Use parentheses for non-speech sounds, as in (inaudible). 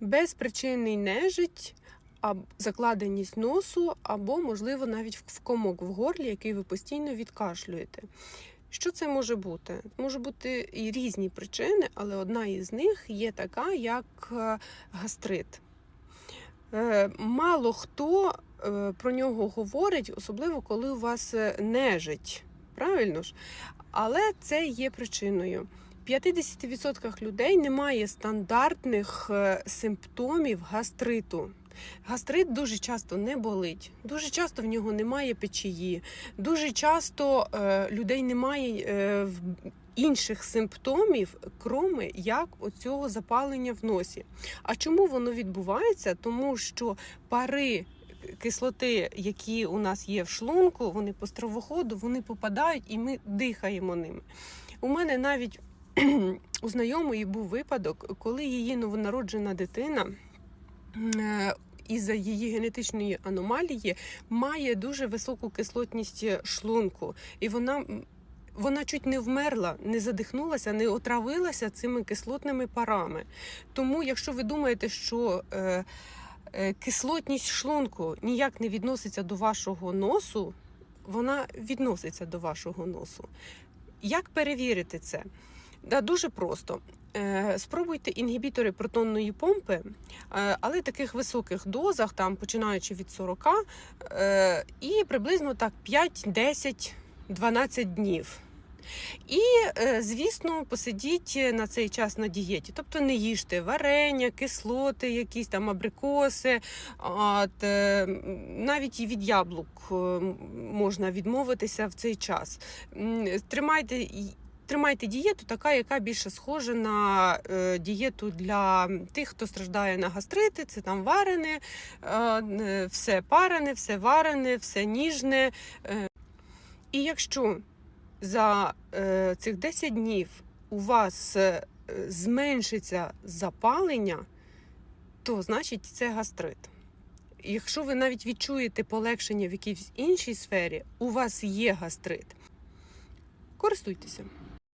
безпричинний нежить, закладеність носу, або, можливо, навіть в комок в горлі, який ви постійно відкашлюєте. Що це може бути? Може бути і різні причини, але одна із них є така, як е, гастрит. Е, Мало хто е, про нього говорить, особливо коли у вас нежить. Правильно ж? Але це є причиною. В 50% людей немає стандартних е, симптомів гастриту. Гастрит дуже часто не болить, дуже часто в нього немає печії, дуже часто е, людей немає е, інших симптомів, кроме як оцього запалення в носі. А чому воно відбувається? Тому що пари кислоти, які у нас є в шлунку, вони по стравоходу, вони попадають і ми дихаємо ними. У мене навіть (clears throat) у знайомої був випадок, коли її новонароджена дитина. е, Із-за її генетичної аномалії має дуже високу кислотність шлунку, і вона, вона чуть не вмерла, не задихнулася, не отравилася цими кислотними парами. Тому, якщо ви думаєте, що е, е, кислотність шлунку ніяк не відноситься до вашого носу, вона відноситься до вашого носу. Як перевірити це? Да, дуже просто. Е, Спробуйте інгібітори протонної помпи, е, але таких високих дозах, там починаючи від 40, е, і приблизно так 5, 10, 12 днів. І, звісно, посидіть на цей час на дієті. Тобто не їжте варення, кислоти, якісь там абрикоси, от, навіть і від яблук можна відмовитися в цей час. Тримайте. Тримайте дієту, така, яка більше схожа на е, дієту для тих, хто страждає на гастрити. Це там варене, е, е, все парене, все варене, все ніжне. Е. І якщо за е, цих 10 днів у вас е, зменшиться запалення, то значить це гастрит. Якщо ви навіть відчуєте полегшення в якійсь іншій сфері, у вас є гастрит. Користуйтеся.